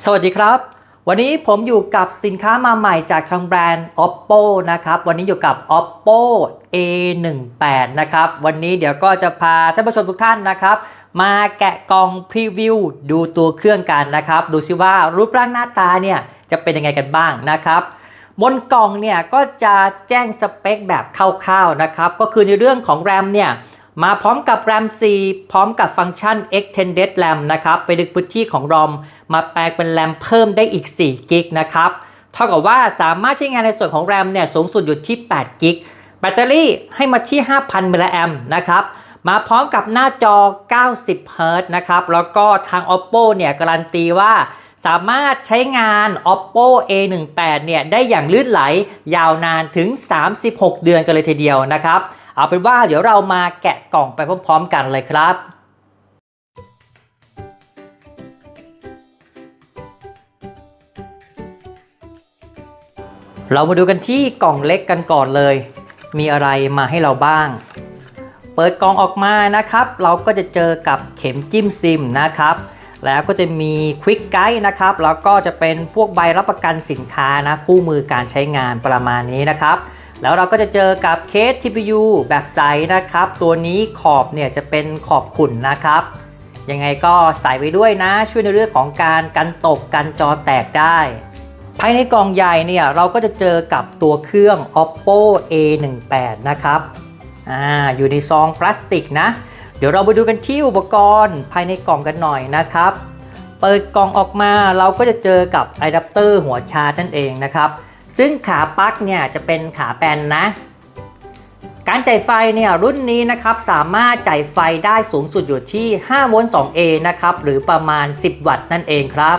สวัสดีครับ วันนี้ผมอยู่กับสินค้ามาใหม่จากทางแบรนด์ oppo นะครับ วันนี้อยู่กับ oppo a18 นะครับ วันนี้เดี๋ยวก็จะพาท่านผู้ชมทุกท่านนะครับ มาแกะกล่องพรีวิวดูตัวเครื่องกันนะครับ ดูซิว่ารูปร่างหน้าตาเนี่ยจะเป็นยังไงกันบ้างนะครับบนกล่องเนี่ยก็จะแจ้งสเปคแบบคร่าวๆนะครับ ก็คือในเรื่องของ RAM เนี่ยมาพร้อมกับ RAM 4 พร้อมกับฟังก์ชัน Extended RAM นะครับ ไปดึงพื้นที่ของ ROM มาแปลงเป็น RAM เพิ่มได้อีก4กิกนะครับเท่ากับว่าสามารถใช้งานในส่วนของ RAM เนี่ยสูงสุดอยู่ที่8กิกแบตเตอรี่ให้มาที่ 5,000มิลลิแอมนะครับมาพร้อมกับหน้าจอ 90 Hz นะครับแล้วก็ทาง oppo เนี่ยการันตีว่าสามารถใช้งาน oppo a18 เนี่ยได้อย่างลื่นไหลยาวนานถึง 36 เดือนกันเลยทีเดียวนะครับ เอาเป็นว่าเดี๋ยวเรามาแกะกล่องไปพร้อมๆกันเลยครับ เรามาดูกันที่กล่องเล็กกันก่อนเลย มีอะไรมาให้เราบ้าง เปิดกล่องออกมานะครับ เราก็จะเจอกับเข็มจิ้มซิมนะครับ แล้วก็จะมีควิกไกด์นะครับ แล้วก็จะเป็นพวกใบรับประกันสินค้านะคู่มือการใช้งานประมาณนี้นะครับ แล้วเราก็จะเจอกับเคส TPU แบบใสนะครับ ตัวนี้ขอบเนี่ยจะเป็นขอบขุ่นนะครับยังไงก็ใส่ไว้ด้วยนะ ช่วยในเรื่องของการกันตกกันจอแตกได้ ภายในกล่องใหญ่เนี่ยเราก็จะเจอกับตัวเครื่อง oppo a18 นะครับอ่าอยู่ในซองพลาสติกนะ เดี๋ยวเราไปดูกันที่อุปกรณ์ภายในกล่องกันหน่อยนะครับ เปิดกล่องออกมาเราก็จะเจอกับอะแดปเตอร์หัวชาร์จนั่นเองนะครับ ซึ่งขาปลั๊กเนี่ยจะเป็นขาแปนนะ การจ่ายไฟเนี่ยรุ่นนี้นะครับสามารถจ่ายไฟได้สูงสุดอยู่ที่5โวลต์ 2A นะครับหรือประมาณ 10 วัตต์นั่นเองครับ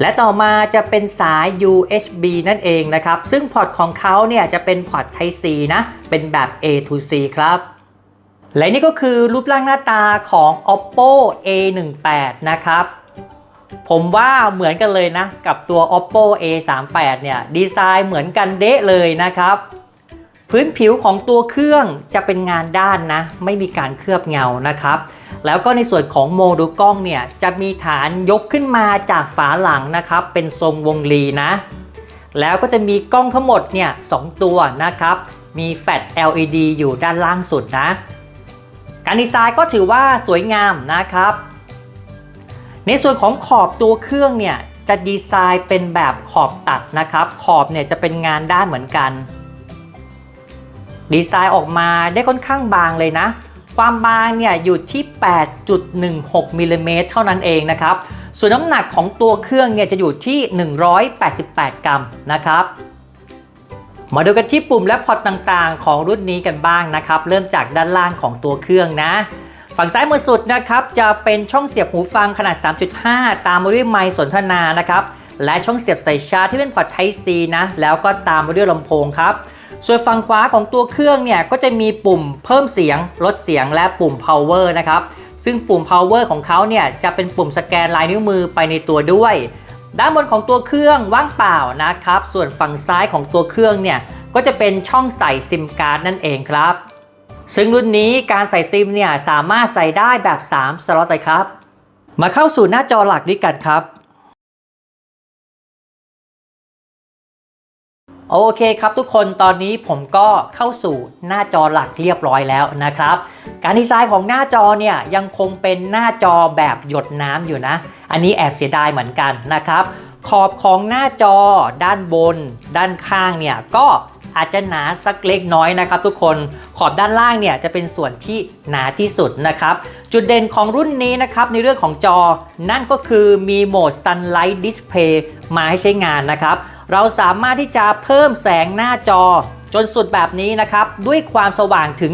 และต่อมาจะเป็นสาย USB นั่นเองนะครับ ซึ่งพอร์ตของเขาเนี่ยจะเป็นพอร์ต Type C นะ เป็นแบบ A to C ครับ และนี่ก็คือรูปร่างหน้าตาของ oppo a18 นะครับ ผมว่าเหมือนกันเลยนะ กับตัว oppo a38 เนี่ย ดีไซน์เหมือนกันเดะเลยนะครับ พื้นผิวของตัวเครื่องจะเป็นงานด้านนะ ไม่มีการเคลือบเงานะครับ แล้วก็ในส่วนของโมดูกล้องเนี่ยจะมีฐานยกขึ้นมาจากฝาหลังนะครับ เป็นทรงวงรีนะ แล้วก็จะมีกล้องทั้งหมดเนี่ยสองตัวนะครับ มีแฟลช LED อยู่ด้านล่างสุดนะ การดีไซน์ก็ถือว่าสวยงามนะครับ ในส่วนของขอบตัวเครื่องเนี่ยจะดีไซน์เป็นแบบขอบตัดนะครับ ขอบเนี่ยจะเป็นงานด้านเหมือนกัน ดีไซน์ออกมาได้ค่อนข้างบางเลยนะ ความบางเนี่ยอยู่ที่ 8.16มิลลิเมตรเท่านั้นเองนะครับ ส่วนน้ำหนักของตัวเครื่องเนี่ยจะอยู่ที่ 188 กรัมนะครับ มาดูกันที่ปุ่มและพอร์ตต่างๆ ของรุ่นนี้กันบ้างนะครับ เริ่มจากด้านล่างของตัวเครื่องนะฝั่งซ้ายมือสุดนะครับจะเป็นช่องเสียบหูฟังขนาด 3.5 ตามมาด้วยไมค์สนทนานะครับ และช่องเสียบใส่ชาร์จที่เป็นพอร์ต Type C นะ แล้วก็ตามมาด้วยลำโพงครับ ส่วนฝั่งขวาของตัวเครื่องเนี่ยก็จะมีปุ่มเพิ่มเสียง ลดเสียงและปุ่ม power นะครับ ซึ่งปุ่ม power ของเขาเนี่ยจะเป็นปุ่มสแกนลายนิ้วมือไปในตัวด้วย ด้านบนของตัวเครื่องว่างเปล่านะครับ ส่วนฝั่งซ้ายของตัวเครื่องเนี่ยก็จะเป็นช่องใส่ซิมการ์ดนั่นเองครับ ซึ่งรุ่นนี้การใส่ซิมเนี่ยสามารถใส่ได้แบบ 3 สล็อตเลยครับ มาเข้าสู่หน้าจอหลักด้วยกันครับ โอเคครับทุกคนตอนนี้ผมก็เข้าสู่หน้าจอหลักเรียบร้อยแล้วนะครับ การดีไซน์ของหน้าจอเนี่ยยังคงเป็นหน้าจอแบบหยดน้ำอยู่นะ อันนี้แอบเสียดายเหมือนกันนะครับ ขอบของหน้าจอด้านบน ด้านข้างเนี่ยก็อาจจะหนาสักเล็กน้อยนะครับทุกคนขอบด้านล่างเนี่ยจะเป็นส่วนที่หนาที่สุดนะครับ จุดเด่นของรุ่นนี้นะครับในเรื่องของจอ นั่นก็คือมีโหมด Sunlight Display มาให้ใช้งานนะครับ เราสามารถที่จะเพิ่มแสงหน้าจอ จนสุดแบบนี้นะครับ ด้วยความสว่างถึง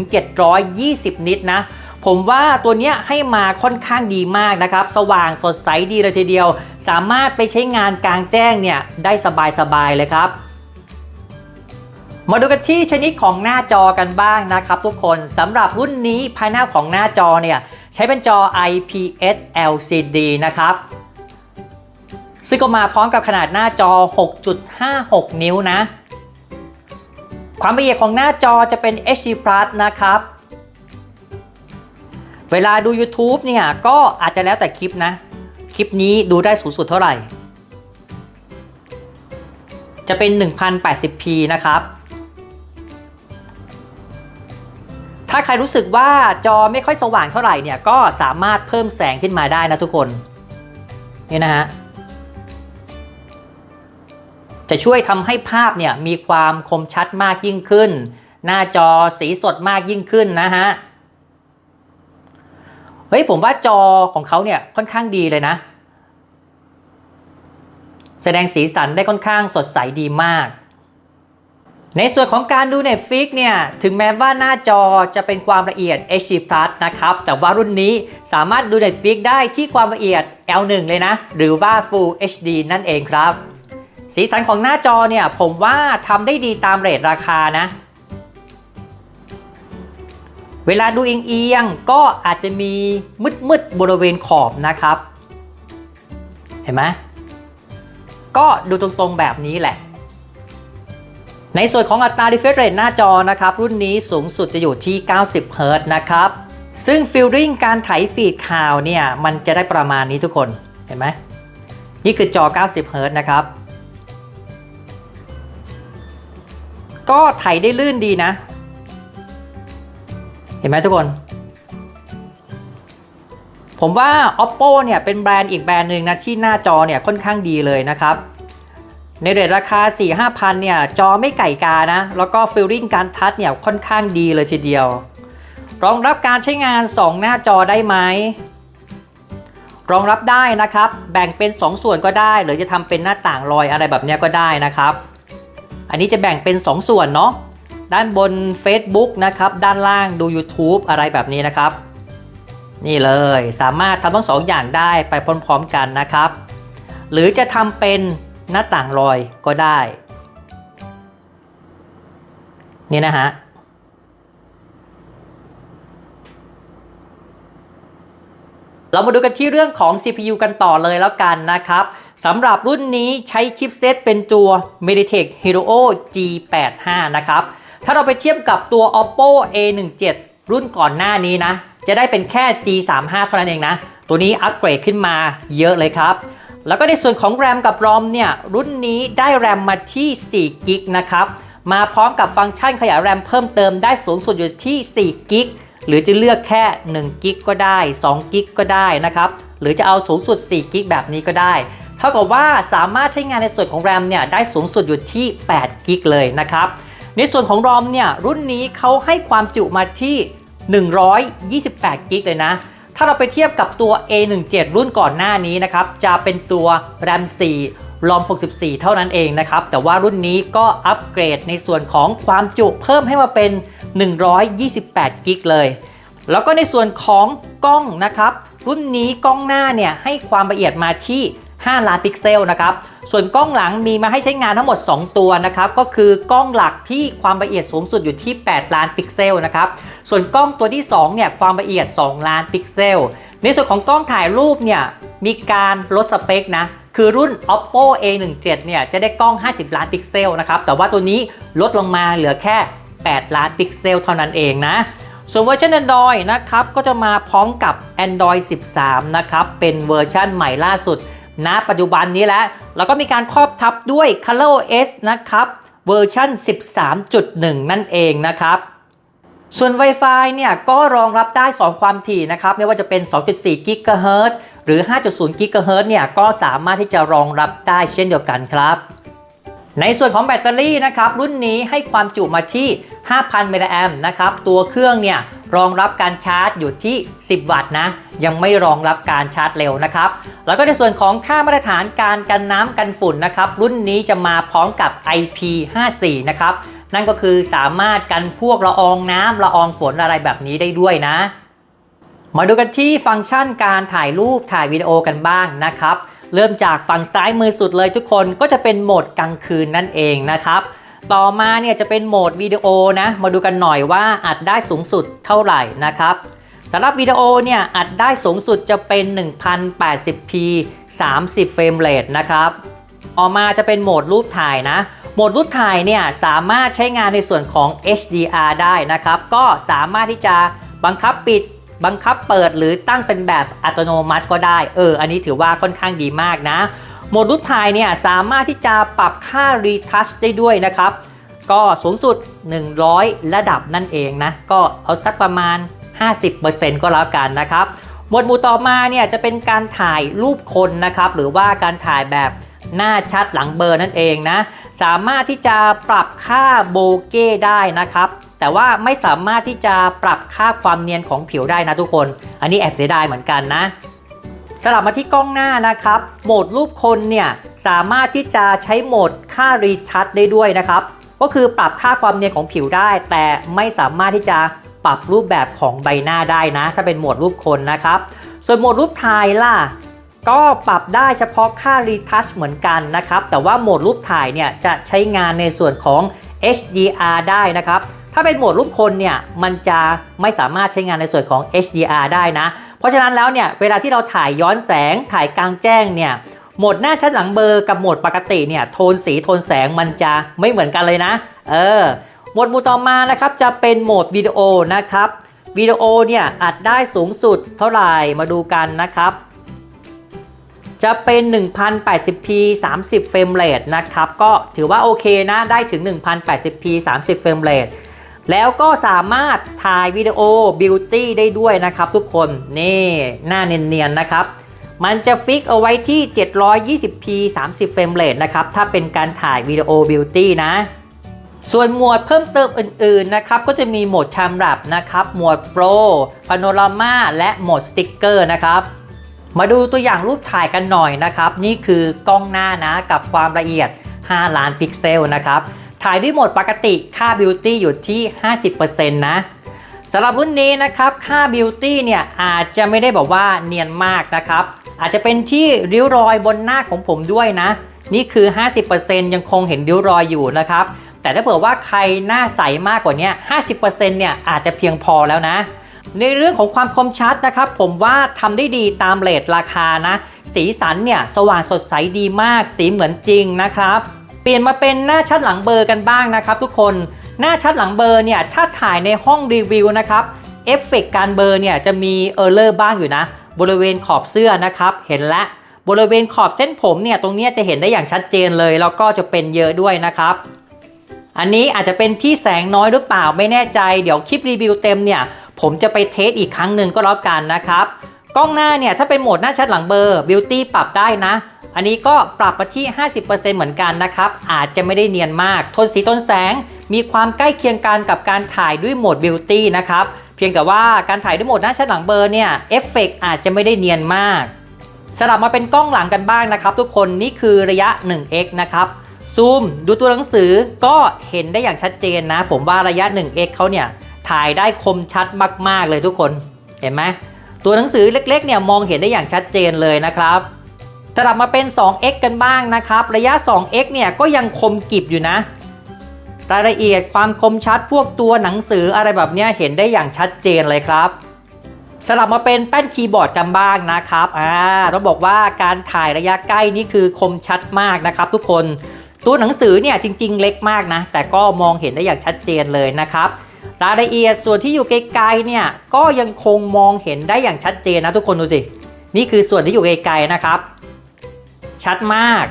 720 นิตนะผมว่าตัวนี้ให้มาค่อนข้างดีมากนะครับ สว่างสดใสดีเลยทีเดียว สามารถไปใช้งานกลางแจ้งเนี่ยได้สบายๆเลยครับมาดูกันที่ชนิดของหน้าจอกันบ้างนะครับทุกคนสำหรับรุ่นนี้ภายหน้าของหน้าจอเนี่ย ใช้เป็นจอ IPS LCD นะครับ ซึ่งก็มาพร้อมกับขนาดหน้าจอ 6.56 นิ้วนะ ความละเอียดของหน้าจอจะเป็น HD Plus นะครับ เวลาดู YouTube เนี่ยก็อาจจะแล้วแต่คลิปนะ คลิปนี้ดูได้สูงสุดเท่าไหร่ จะเป็น 1080p นะครับถ้าใครรู้สึกว่าจอไม่ค่อยสว่างเท่าไหร่เนี่ยก็สามารถเพิ่มแสงขึ้นมาได้นะทุกคน นี่นะฮะ จะช่วยทำให้ภาพเนี่ยมีความคมชัดมากยิ่งขึ้น หน้าจอสีสดมากยิ่งขึ้นนะฮะเฮ้ยผมว่าจอของเขาเนี่ยค่อนข้างดีเลยนะ แสดงสีสันได้ค่อนข้างสดใสดีมาก ในส่วนของการดู Netflix เนี่ย ถึงแม้ว่าหน้าจอจะเป็นความละเอียด HD Plus นะครับ แต่ว่ารุ่นนี้สามารถดู Netflix ได้ที่ความละเอียด L1 เลยนะ หรือว่า Full HD นั่นเองครับ สีสันของหน้าจอเนี่ยผมว่าทำได้ดีตามเรทราคานะ เวลาดูเอียงๆก็อาจจะมีมืดๆบริเวณขอบนะครับ เห็นไหมก็ดูตรงๆแบบนี้แหละ ในส่วนของอัตรา refresh rate หน้าจอนะครับ รุ่นนี้สูงสุดจะอยู่ที่ 90เฮิรตนะครับ ซึ่งฟิลลิ่งการไถฟีดข่าวเนี่ย มันจะได้ประมาณนี้ทุกคนเห็นไหมนี่คือจอ 90เฮิรตนะครับ ก็ไถได้ลื่นดีนะ เห็นไหมทุกคน ผมว่า oppo เนี่ยเป็นแบรนด์อีกแบรนด์หนึ่งนะที่หน้าจอเนี่ยค่อนข้างดีเลยนะครับ ในเรทราคา 4 5พันเนี่ย จอไม่ไก่กานะ แล้วก็ฟิลลิ่งการทัชเนี่ยค่อนข้างดีเลยทีเดียว รองรับการใช้งาน 2 หน้าจอได้ไหมรองรับได้นะครับ แบ่งเป็น 2 ส่วนก็ได้ หรือจะทำเป็นหน้าต่างลอยอะไรแบบนี้ก็ได้นะครับ อันนี้จะแบ่งเป็น 2 ส่วนเนาะด้านบน Facebook นะครับ ด้านล่างดู YouTube อะไรแบบนี้นะครับ นี่เลยสามารถทำทั้งสองอย่างได้ไปพร้อมๆกันนะครับ หรือจะทำเป็นหน้าต่างลอยก็ได้ นี่นะฮะ เรามาดูกันที่เรื่องของ CPU กันต่อเลยแล้วกันนะครับสำหรับรุ่นนี้ใช้ชิปเซตเป็นตัว Mediatek Helio G85 นะครับ ถ้าเราไปเทียบกับตัว Oppo A17 รุ่นก่อนหน้านี้นะ จะได้เป็นแค่ G35 เท่านั้นเองนะ ตัวนี้อัปเกรดขึ้นมาเยอะเลยครับ แล้วก็ในส่วนของ RAM กับ ROM เนี่ย รุ่นนี้ได้ RAM มาที่4กิกนะครับ มาพร้อมกับฟังก์ชันขยาย RAM เพิ่มเติมได้สูงสุดอยู่ที่4กิก หรือจะเลือกแค่1กิกก็ได้2กิกก็ได้นะครับหรือจะเอาสูงสุด4กิกแบบนี้ก็ได้เท่ากับว่าสามารถใช้งานในส่วนของ RAM เนี่ยได้สูงสุดอยู่ที่8กิกเลยนะครับในส่วนของ ROM เนี่ยรุ่นนี้เขาให้ความจุมาที่ 128กิกเลยนะถ้าเราไปเทียบกับตัว A17 รุ่นก่อนหน้านี้นะครับจะเป็นตัว RAM 4 ROM 64 เท่านั้นเองนะครับแต่ว่ารุ่นนี้ก็อัปเกรดในส่วนของความจุเพิ่มให้มาเป็น 128 กิกเลย แล้วก็ในส่วนของกล้องนะครับ รุ่นนี้กล้องหน้าเนี่ยให้ความละเอียดมาที่ 5 ล้านพิกเซลนะครับ ส่วนกล้องหลังมีมาให้ใช้งานทั้งหมด 2 ตัวนะครับ ก็คือกล้องหลักที่ความละเอียดสูงสุดอยู่ที่ 8 ล้านพิกเซลนะครับ ส่วนกล้องตัวที่2เนี่ยความละเอียด 2 ล้านพิกเซล ในส่วนของกล้องถ่ายรูปเนี่ยมีการลดสเปคนะคือรุ่น oppo a17 เนี่ยจะได้กล้อง 50 ล้านพิกเซลนะครับ แต่ว่าตัวนี้ลดลงมาเหลือแค่ 8 ล้านพิกเซลเท่านั้นเองนะ ส่วนเวอร์ชัน Android นะครับ ก็จะมาพร้อมกับ Android 13 นะครับ เป็นเวอร์ชันใหม่ล่าสุดณปัจจุบันนี้แล้ว แล้วก็มีการครอบทับด้วย ColorOS นะครับเวอร์ชัน13.1 นั่นเองนะครับส่วน Wi-Fi เนี่ยก็รองรับได้ 2 ความถี่นะครับ ไม่ว่าจะเป็น 2.4 GHz หรือ 5.0 GHz เนี่ยก็สามารถที่จะรองรับได้เช่นเดียวกันครับ ในส่วนของแบตเตอรี่นะครับ รุ่นนี้ให้ความจุมาที่ 5,000 มิลลิแอมนะครับ ตัวเครื่องเนี่ยรองรับการชาร์จอยู่ที่ 10 วัตต์นะ ยังไม่รองรับการชาร์จเร็วนะครับ แล้วก็ในส่วนของค่ามาตรฐานการกันน้ำกันฝุ่นนะครับ รุ่นนี้จะมาพร้อมกับ IP54 นะครับ นั่นก็คือสามารถกันพวกละอองน้ำละอองฝนอะไรแบบนี้ได้ด้วยนะ มาดูกันที่ฟังก์ชันการถ่ายรูปถ่ายวิดีโอกันบ้างนะครับ เริ่มจากฝั่งซ้ายมือสุดเลยทุกคนก็จะเป็นโหมดกลางคืนนั่นเองนะครับ ต่อมาเนี่ยจะเป็นโหมดวิดีโอนะ มาดูกันหน่อยว่าอัดได้สูงสุดเท่าไหร่นะครับสำหรับวิดีโอเนี่ยอัดได้สูงสุดจะเป็น 1080p 30 เฟรมเรทนะครับต่อมาจะเป็นโหมดรูปถ่ายนะ โหมดรูปถ่ายเนี่ยสามารถใช้งานในส่วนของ HDR ได้นะครับ ก็สามารถที่จะบังคับปิด บังคับเปิดหรือตั้งเป็นแบบอัตโนมัติก็ได้ เออ อันนี้ถือว่าค่อนข้างดีมากนะ โหมดรูปถ่ายเนี่ยสามารถที่จะปรับค่า retouch ได้ด้วยนะครับ ก็สูงสุด 100 ระดับนั่นเองนะ ก็เอาสักประมาณ 50%ก็แล้วกันนะครับ หมวดหมู่ต่อมาเนี่ยจะเป็นการถ่ายรูปคนนะครับ หรือว่าการถ่ายแบบหน้าชัดหลังเบอร์นั่นเองนะ สามารถที่จะปรับค่าโบเก้ได้นะครับ แต่ว่าไม่สามารถที่จะปรับค่าความเนียนของผิวได้นะทุกคน อันนี้แอบเสียดายเหมือนกันนะ สลับมาที่กล้องหน้านะครับ โหมดรูปคนเนี่ยสามารถที่จะใช้โหมดค่ารีชัดได้ด้วยนะครับ ก็คือปรับค่าความเนียนของผิวได้ แต่ไม่สามารถที่จะปรับรูปแบบของใบหน้าได้นะ ถ้าเป็นโหมดรูปคนนะครับ ส่วนโหมดรูปถ่ายล่ะ ก็ปรับได้เฉพาะค่า retouch เหมือนกันนะครับ แต่ว่าโหมดรูปถ่ายเนี่ยจะใช้งานในส่วนของ HDR ได้นะครับ ถ้าเป็นโหมดรูปคนเนี่ยมันจะไม่สามารถใช้งานในส่วนของ HDR ได้นะ เพราะฉะนั้นแล้วเนี่ยเวลาที่เราถ่ายย้อนแสงถ่ายกลางแจ้งเนี่ยโหมดหน้าชัดหลังเบอร์กับโหมดปกติเนี่ยโทนสีโทนแสงมันจะไม่เหมือนกันเลยนะ เออโหมดมูต่อมานะครับจะเป็นโหมดวิดีโอนะครับวิดีโอเนี่ยอัดได้สูงสุดเท่าไหร่มาดูกันนะครับ จะเป็น 1080p 30 เฟรมเรทนะครับ ก็ถือว่าโอเคนะ ได้ถึง 1080p 30 เฟรมเรท แล้วก็สามารถถ่ายวิดีโอบิวตี้ได้ด้วยนะครับทุกคนนี่หน้าเนียนๆนะครับ มันจะฟิกเอาไว้ที่ 720p 30เฟรมเรทนะครับ ถ้าเป็นการถ่ายวิดีโอบิวตี้นะ ส่วนหมวดเพิ่มเติมอื่นๆนะครับ ก็จะมีโหมดชามรับนะครับ หมวดโปรพาโนรามาและโหมดสติ๊กเกอร์นะครับมาดูตัวอย่างรูปถ่ายกันหน่อยนะครับ นี่คือกล้องหน้านะกับความละเอียด 5 ล้านพิกเซลนะครับ ถ่ายด้วยโหมดปกติค่า Beauty อยู่ที่ 50%นะสำหรับรุ่นนี้นะครับค่า Beauty เนี่ยอาจจะไม่ได้บอกว่าเนียนมากนะครับ อาจจะเป็นที่ริ้วรอยบนหน้าของผมด้วยนะ นี่คือ 50%ยังคงเห็นริ้วรอยอยู่นะครับ แต่ถ้าเผื่อว่าใครหน้าใสมากกว่านี้50%เนี่ยอาจจะเพียงพอแล้วนะ ในเรื่องของความคมชัดนะครับผมว่าทำได้ดีตามเลทราคานะ สีสันเนี่ยสว่างสดใสดีมาก สีเหมือนจริงนะครับ ปลี่ยนมาเป็นหน้าชัดหลังเบอร์กันบ้างนะครับทุกคน หน้าชัดหลังเบอร์เนี่ยถ้าถ่ายในห้องรีวิวนะครับเอฟเฟกต์การเบอร์เนี่ยจะมีเออร์เลอร์บ้างอยู่นะ บริเวณขอบเสื้อนะครับ เห็นแล้วบริเวณขอบเส้นผมเนี่ยตรงนี้จะเห็นได้อย่างชัดเจนเลย แล้วก็จะเป็นเยอะด้วยนะครับ อันนี้อาจจะเป็นที่แสงน้อยหรือเปล่าไม่แน่ใจ เดี๋ยวคลิปรีวิวเต็มเนี่ยผมจะไปเทสอีกครั้งหนึ่งก็แล้วกันนะครับ กล้องหน้าเนี่ยถ้าเป็นโหมดหน้าชัดหลังเบลอร์บิวตี้ปรับได้นะ อันนี้ก็ปรับมาที่ 50%เหมือนกันนะครับ อาจจะไม่ได้เนียนมาก ทนสีทนแสง มีความใกล้เคียงกันกับการถ่ายด้วยโหมดบิวตี้นะครับ เพียงแต่ว่าการถ่ายด้วยโหมดหน้าชัดหลังเบลอร์เนี่ยเอฟเฟกอาจจะไม่ได้เนียนมากสลับมาเป็นกล้องหลังกันบ้างนะครับ ทุกคนนี่คือระยะ 1x นะครับซูมดูตัวหนังสือก็เห็นได้อย่างชัดเจนนะ ผมว่าระยะ 1x เขาเนี่ยถ่ายได้คมชัดมาก ๆ เลยทุกคนเห็นไหม ตัวหนังสือเล็กๆเนี่ยมองเห็นได้อย่างชัดเจนเลยนะครับสลับมาเป็น 2x กันบ้างนะครับ ระยะ 2x เนี่ยก็ยังคมกริบอยู่นะ รายละเอียดความคมชัดพวกตัวหนังสืออะไรแบบเนี้ยเห็นได้อย่างชัดเจนเลยครับสลับมาเป็นแป้นคีย์บอร์ดกันบ้างนะครับ อ่าต้องบอกว่าการถ่ายระยะใกล้นี่คือคมชัดมากนะครับทุกคน ตัวหนังสือเนี่ยจริง ๆ เล็กมากนะ แต่ก็มองเห็นได้อย่างชัดเจนเลยนะครับ รายละเอียดส่วนที่อยู่ไกลๆเนี่ยก็ยังคงมองเห็นได้อย่างชัดเจนนะทุกคนดูสิ นี่คือส่วนที่อยู่ไกลๆนะครับ ชัดมาก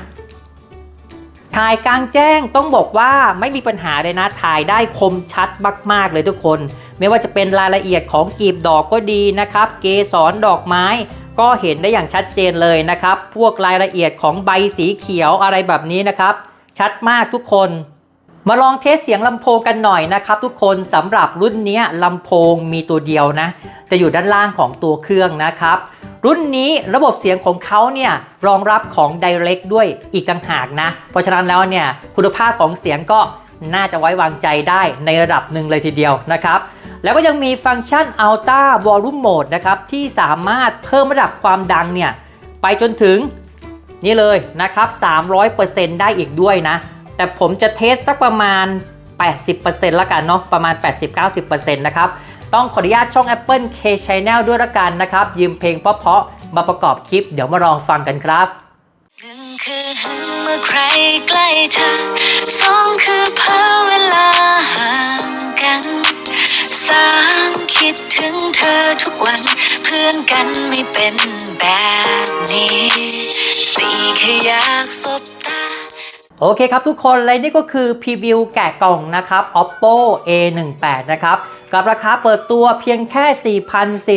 ถ่ายกลางแจ้งต้องบอกว่าไม่มีปัญหาเลยนะถ่ายได้คมชัดมากๆเลยทุกคน ไม่ว่าจะเป็นรายละเอียดของกลีบดอกก็ดีนะครับ เกสรดอกไม้ก็เห็นได้อย่างชัดเจนเลยนะครับ พวกรายละเอียดของใบสีเขียวอะไรแบบนี้นะครับ ชัดมากทุกคน มาลองเทสเสียงลำโพงกันหน่อยนะครับทุกคนสำหรับรุ่นนี้ลำโพงมีตัวเดียวนะ จะอยู่ด้านล่างของตัวเครื่องนะครับ รุ่นนี้ระบบเสียงของเขาเนี่ยรองรับของ Direct ด้วยอีกต่างหากนะ เพราะฉะนั้นแล้วเนี่ยคุณภาพของเสียงก็น่าจะไว้วางใจได้ในระดับหนึ่งเลยทีเดียวนะครับ แล้วก็ยังมีฟังก์ชัน Ultra Volume Mode นะครับที่สามารถเพิ่มระดับความดังเนี่ยไปจนถึงนี่เลยนะครับ 300%ได้อีกด้วยนะ แต่ผมจะเทสสักประมาณ 80%ละกันเนาะประมาณ 80-90%นะครับต้องขออนุญาตช่อง Apple K Channel ด้วยละกันนะครับ ยืมเพลงเพราะๆมาประกอบคลิป เดี๋ยวมาลองฟังกันครับหนึ่งคือหึงเมื่อใครใกล้เธอสองคือเพอเวลาห่างกันสามคิดถึงเธอทุกวัน เพื่อนกันไม่เป็นแบบนี้สี่คืออยากสบตา โอเคครับทุกคนและนี่ก็คือพรีวิวแกะกล่องนะครับ oppo a18 นะครับกับราคาเปิดตัวเพียงแค่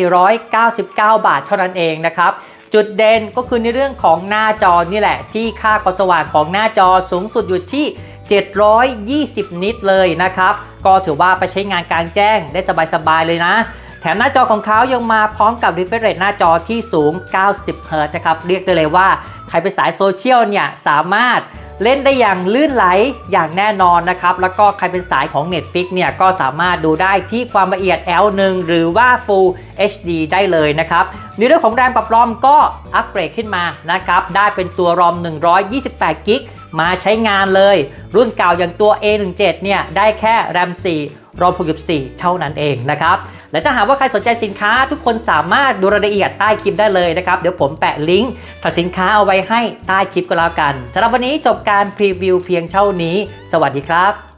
4,499 บาทเท่านั้นเองนะครับจุดเด่นก็คือในเรื่องของหน้าจอนี่แหละ ที่ค่าความสว่างของหน้าจอสูงสุดอยู่ที่ 720 นิตเลยนะครับ ก็ถือว่าไปใช้งานกลางแจ้งได้สบายๆเลยนะ แถมหน้าจอของเขายังมาพร้อมกับ refresh rate หน้าจอที่สูง 90 Hz นะครับ เรียกได้เลยว่า ใครเป็นสายโซเชียลเนี่ย สามารถ เล่นได้อย่างลื่นไหลอย่างแน่นอนนะครับ แล้วก็ใครเป็นสายของ Netflix เนี่ยก็สามารถดูได้ที่ความละเอียด L1 หรือว่า Full HD ได้เลยนะครับในเรื่องของแรมปรับรอมก็อัปเกรดขึ้นมานะครับได้เป็นตัวรอม 128 กิกมาใช้งานเลย รุ่นเก่าอย่างตัว A17 เนี่ยได้แค่แรม4 รอบ64เท่านั้นเองนะครับ และถ้าหากว่าใครสนใจสินค้าทุกคนสามารถดูรายละเอียดใต้คลิปได้เลยนะครับ เดี๋ยวผมแปะลิงก์สั่งสินค้าเอาไว้ให้ใต้คลิปก็แล้วกันสำหรับวันนี้จบการพรีวิวเพียงเท่านี้ สวัสดีครับ